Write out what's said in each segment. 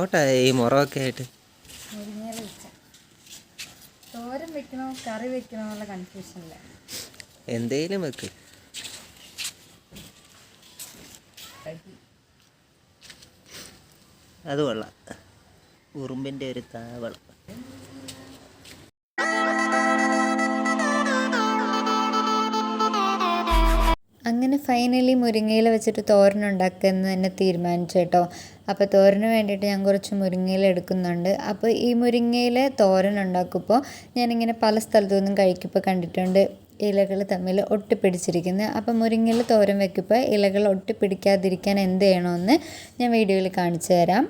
എങ്ങോട്ടാ ഈ മുറമൊക്കെ ആയിട്ട്. തോരൻ വെക്കണോ കറി വെക്കണോ എന്നുള്ള കൺഫ്യൂഷനില്ല എന്തേലും വെക്ക്. അത് കൊള്ളാം. ഉറുമ്പിന്റെ ഒരു താവളം. അങ്ങനെ ഫൈനലി മുരിങ്ങയില വെച്ചിട്ട് തോരൻ ഉണ്ടാക്കുമെന്ന് തന്നെ തീരുമാനിച്ചു കേട്ടോ. അപ്പോൾ തോരന് വേണ്ടിയിട്ട് ഞാൻ കുറച്ച് മുരിങ്ങയില എടുക്കുന്നുണ്ട്. അപ്പോൾ ഈ മുരിങ്ങയില തോരൻ ഉണ്ടാക്കുമ്പോൾ ഞാനിങ്ങനെ പല സ്ഥലത്തു നിന്നും കഴിക്കുമ്പോൾ കണ്ടിട്ടുണ്ട് ഇലകൾ തമ്മിൽ ഒട്ടിപ്പിടിച്ചിരിക്കുന്നത് അപ്പോൾ മുരിങ്ങയില തോരൻ വെക്കുമ്പോൾ ഇലകൾ ഒട്ടിപ്പിടിക്കാതിരിക്കാൻ എന്ത് ചെയ്യണമെന്ന് ഞാൻ വീഡിയോയിൽ കാണിച്ചു തരാം.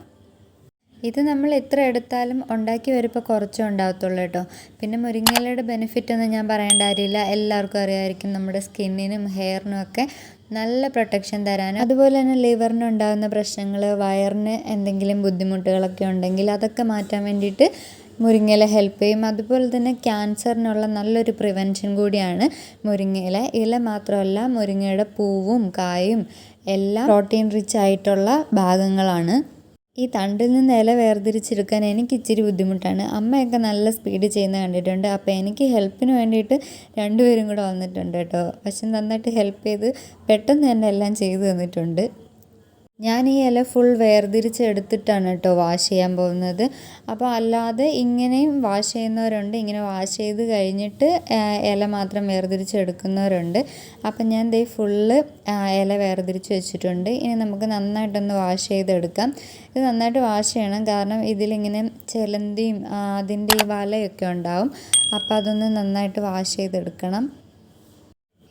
ഇത് നമ്മൾ എത്ര എടുത്താലും ഉണ്ടാക്കി വരുമ്പോൾ കുറച്ചേ ഉണ്ടാകത്തുള്ളൂ കേട്ടോ. പിന്നെ മുരിങ്ങയിലയുടെ ബെനിഫിറ്റ് ഒന്നും ഞാൻ പറയേണ്ട കാര്യമില്ല. എല്ലാവർക്കും അറിയാമായിരിക്കും നമ്മുടെ സ്കിന്നിനും ഹെയറിനും ഒക്കെ നല്ല പ്രൊട്ടക്ഷൻ തരാനും. അതുപോലെ തന്നെ ലിവറിന് ഉണ്ടാകുന്ന പ്രശ്നങ്ങൾ വയറിന് എന്തെങ്കിലും ബുദ്ധിമുട്ടുകളൊക്കെ ഉണ്ടെങ്കിൽ അതൊക്കെ മാറ്റാൻ വേണ്ടിയിട്ട് മുരിങ്ങയില ഹെൽപ്പ് ചെയ്യും. അതുപോലെ തന്നെ ക്യാൻസറിനുള്ള നല്ലൊരു പ്രിവെൻഷൻ കൂടിയാണ് മുരിങ്ങയില. ഇല മാത്രമല്ല മുരിങ്ങയുടെ പൂവും കായും എല്ലാം പ്രോട്ടീൻ റിച്ച് ആയിട്ടുള്ള ഭാഗങ്ങളാണ്. ഈ തണ്ടിൽ നിന്ന് ഇല വേർതിരിച്ചെടുക്കാൻ എനിക്ക് ഇച്ചിരി ബുദ്ധിമുട്ടാണ്. അമ്മയൊക്കെ നല്ല സ്പീഡ് ചെയ്യുന്ന കണ്ടിട്ടുണ്ട്. അപ്പോൾ എനിക്ക് ഹെൽപ്പിന് വേണ്ടിയിട്ട് രണ്ടുപേരും കൂടെ വന്നിട്ടുണ്ട് കേട്ടോ. പക്ഷെ നന്നായിട്ട് ഹെൽപ്പ് ചെയ്ത് പെട്ടെന്ന് തന്നെ എല്ലാം ചെയ്തു തന്നിട്ടുണ്ട്. ഞാൻ ഈ ഇല ഫുൾ വേർതിരിച്ച് എടുത്തിട്ടാണ് കേട്ടോ വാഷ് ചെയ്യാൻ പോകുന്നത്. അപ്പോൾ അല്ലാതെ ഇങ്ങനെയും വാഷ് ചെയ്യുന്നവരുണ്ട്. ഇങ്ങനെ വാഷ് ചെയ്ത് കഴിഞ്ഞിട്ട് ഇല മാത്രം വേർതിരിച്ച് എടുക്കുന്നവരുണ്ട്. അപ്പം ഞാൻ ദേ ഫുള്ള് ഇല വേർതിരിച്ച് വെച്ചിട്ടുണ്ട്. ഇനി നമുക്ക് നന്നായിട്ടൊന്ന് വാഷ് ചെയ്തെടുക്കാം. ഇത് നന്നായിട്ട് വാഷ് ചെയ്യണം. കാരണം ഇതിലിങ്ങനെ ചിലന്തിയും അതിന്റെ ഈ വലയൊക്കെ ഉണ്ടാവും. അപ്പോൾ അതൊന്ന് നന്നായിട്ട് വാഷ് ചെയ്തെടുക്കണം.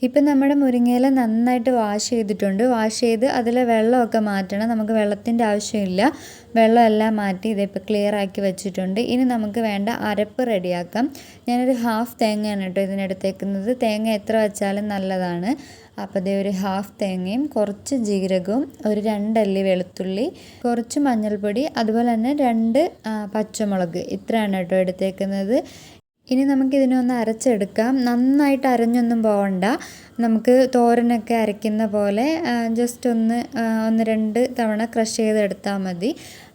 ഇപ്പം നമ്മുടെ മുരിങ്ങയില നന്നായിട്ട് വാഷ് ചെയ്തിട്ടുണ്ട്. വാഷ് ചെയ്ത് അതിലെ വെള്ളമൊക്കെ മാറ്റണം. നമുക്ക് വെള്ളത്തിന്റെ ആവശ്യമില്ല. വെള്ളമെല്ലാം മാറ്റി ഇതിപ്പോൾ ക്ലിയർ ആക്കി വെച്ചിട്ടുണ്ട്. ഇനി നമുക്ക് വേണ്ട അരപ്പ് റെഡിയാക്കാം. ഞാനൊരു ഹാഫ് തേങ്ങയാണ് കേട്ടോ ഇതിനെടുത്തേക്കുന്നത്. തേങ്ങ എത്ര വെച്ചാലും നല്ലതാണ്. അപ്പോൾ ദേ ഒരു ഹാഫ് തേങ്ങയും കുറച്ച് ജീരകവും ഒരു രണ്ടല്ലി വെളുത്തുള്ളി കുറച്ച് മഞ്ഞൾപ്പൊടി അതുപോലെ തന്നെ രണ്ട് പച്ചമുളക്. ഇത്രയാണ് കേട്ടോ എടുത്തേക്കുന്നത്. ഇനി നമുക്കിതിനെ ഒന്ന് അരച്ചെടുക്കാം. നന്നായിട്ട് അരഞ്ഞൊന്നും പോകണ്ട നമുക്ക് തോരനൊക്കെ അരയ്ക്കുന്ന പോലെ ജസ്റ്റ് ഒന്ന് ഒന്ന് രണ്ട് തവണ ക്രഷ് ചെയ്തെടുത്താൽ മതി.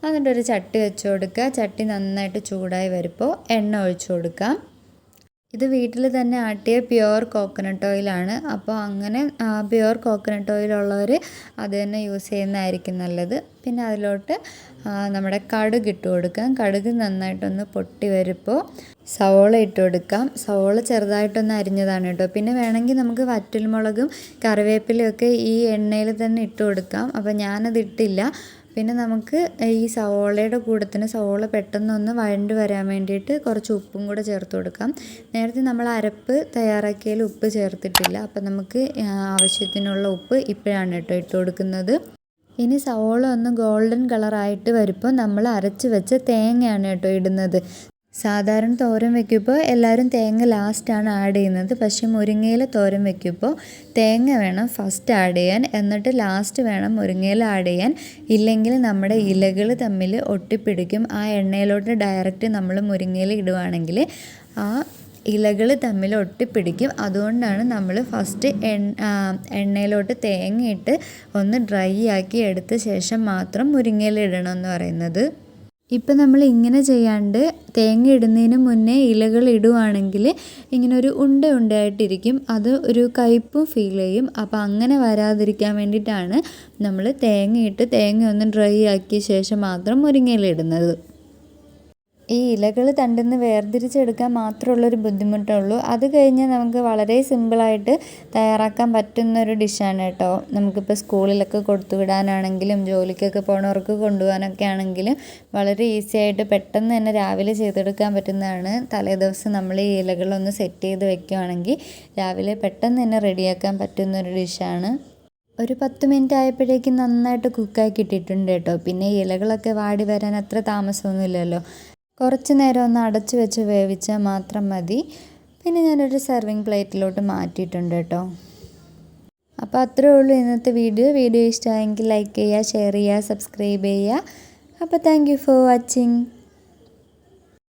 എന്നിട്ടൊരു ചട്ടി വെച്ച് കൊടുക്കുക. ചട്ടി നന്നായിട്ട് ചൂടായി വരുമ്പോൾ എണ്ണ ഒഴിച്ചു കൊടുക്കാം. ഇത് വീട്ടിൽ തന്നെ ആട്ടിയ പ്യുവർ കോക്കനട്ട് ഓയിലാണ് അപ്പോൾ അങ്ങനെ പ്യുവർ കോക്കനട്ട് ഓയിൽ ഉള്ളവർ അത് തന്നെ യൂസ് ചെയ്യുന്നതായിരിക്കും നല്ലത്. പിന്നെ അതിലോട്ട് നമ്മുടെ കടുക് ഇട്ട് കൊടുക്കാം. കടുക് നന്നായിട്ടൊന്ന് പൊട്ടി വരുമ്പോൾ സവോള ഇട്ട് കൊടുക്കാം. സവോള ചെറുതായിട്ടൊന്ന് അരിഞ്ഞതാണ് കേട്ടോ. പിന്നെ വേണമെങ്കിൽ നമുക്ക് വറ്റൽമുളകും കറിവേപ്പിലയും ഒക്കെ ഈ എണ്ണയിൽ തന്നെ ഇട്ട് കൊടുക്കാം. അപ്പോൾ ഞാനത് ഇട്ടില്ല പിന്നെ നമുക്ക് ഈ സവോളയുടെ കൂടത്തിന് സവോള പെട്ടെന്നൊന്ന് വഴണ്ട് വരാൻ വേണ്ടിയിട്ട് കുറച്ച് ഉപ്പും കൂടെ ചേർത്ത് കൊടുക്കാം. നേരത്തെ നമ്മൾ അരപ്പ് തയ്യാറാക്കിയതിൽ ഉപ്പ് ചേർത്തിട്ടില്ല. അപ്പം നമുക്ക് ആവശ്യത്തിനുള്ള ഉപ്പ് ഇപ്പോഴാണ് കേട്ടോ ഇട്ട് കൊടുക്കുന്നത്. ഇനി സവോള ഒന്ന് ഗോൾഡൻ കളറായിട്ട് വരുമ്പോൾ നമ്മൾ അരച്ച് വെച്ച തേങ്ങയാണ് കേട്ടോ ഇടുന്നത്. സാധാരണ തോരൻ വയ്ക്കുമ്പോൾ എല്ലാവരും തേങ്ങ ലാസ്റ്റാണ് ആഡ് ചെയ്യുന്നത്. പക്ഷേ മുരിങ്ങയില തോരൻ വയ്ക്കുമ്പോൾ തേങ്ങ വേണം ഫസ്റ്റ് ആഡ് ചെയ്യാൻ. എന്നിട്ട് ലാസ്റ്റ് വേണം മുരിങ്ങയില ആഡ് ചെയ്യാൻ. ഇല്ലെങ്കിൽ നമ്മുടെ ഇലകൾ തമ്മിൽ ഒട്ടിപ്പിടിക്കും. ആ എണ്ണയിലോട്ട് ഡയറക്റ്റ് നമ്മൾ മുരിങ്ങയില ഇടുവാണെങ്കിൽ ആ ഇലകൾ തമ്മിൽ ഒട്ടിപ്പിടിക്കും. അതുകൊണ്ടാണ് നമ്മൾ ഫസ്റ്റ് എണ്ണയിലോട്ട് തേങ്ങയിട്ട് ഒന്ന് ഡ്രൈ ആക്കി എടുത്ത ശേഷം മാത്രം മുരിങ്ങയില ഇടണമെന്ന് പറയുന്നത്. ഇപ്പം നമ്മൾ ഇങ്ങനെ ചെയ്യാണ്ട് തേങ്ങ ഇടുന്നതിന് മുന്നേ ഇലകൾ ഇടുവാണെങ്കിൽ ഇങ്ങനെ ഒരു ഉണ്ട ഉണ്ടയായിട്ടിരിക്കും. അത് ഒരു കയ്പും ഫീൽ ചെയ്യും. അപ്പോൾ അങ്ങനെ വരാതിരിക്കാൻ വേണ്ടിയിട്ടാണ് നമ്മൾ തേങ്ങയിട്ട് തേങ്ങ ഒന്ന് ഡ്രൈ ആക്കിയ ശേഷം മാത്രം മുരിങ്ങയില ഇടുന്നത്. ഈ ഇലകൾ തണ്ടിന്ന് വേർതിരിച്ചെടുക്കാൻ മാത്രമുള്ളൊരു ബുദ്ധിമുട്ടുള്ളൂ. അത് കഴിഞ്ഞാൽ നമുക്ക് വളരെ സിമ്പിളായിട്ട് തയ്യാറാക്കാൻ പറ്റുന്ന ഒരു ഡിഷാണ് കേട്ടോ. നമുക്കിപ്പോൾ സ്കൂളിലൊക്കെ കൊടുത്തു വിടാനാണെങ്കിലും ജോലിക്കൊക്കെ പോണവർക്ക് കൊണ്ടുപോകാനൊക്കെ ആണെങ്കിലും വളരെ ഈസി ആയിട്ട് പെട്ടെന്ന് തന്നെ രാവിലെ ചെയ്തെടുക്കാൻ പറ്റുന്നതാണ്. തലേദിവസം നമ്മൾ ഈ ഇലകളൊന്ന് സെറ്റ് ചെയ്ത് വെക്കുകയാണെങ്കിൽ രാവിലെ പെട്ടെന്ന് തന്നെ റെഡിയാക്കാൻ പറ്റുന്നൊരു ഡിഷാണ്. ഒരു പത്ത് മിനിറ്റ് ആയപ്പോഴേക്കും നന്നായിട്ട് കുക്കാക്കി ഇട്ടിട്ടുണ്ട് കേട്ടോ. പിന്നെ ഇലകളൊക്കെ വാടി വരാൻ അത്ര താമസമൊന്നുമില്ലല്ലോ. കുറച്ച് നേരം ഒന്ന് അടച്ചു വെച്ച് വേവിച്ചാൽ മാത്രം മതി. പിന്നെ ഞാനൊരു സെർവിങ് പ്ലേറ്റിലോട്ട് മാറ്റിയിട്ടുണ്ട് കേട്ടോ. അപ്പോൾ അത്രേ ഉള്ളൂ ഇന്നത്തെ വീഡിയോ. വീഡിയോ ഇഷ്ടമായെങ്കിൽ ലൈക്ക് ചെയ്യുക ഷെയർ ചെയ്യുക സബ്സ്ക്രൈബ് ചെയ്യുക. അപ്പോൾ താങ്ക് ഫോർ വാച്ചിങ്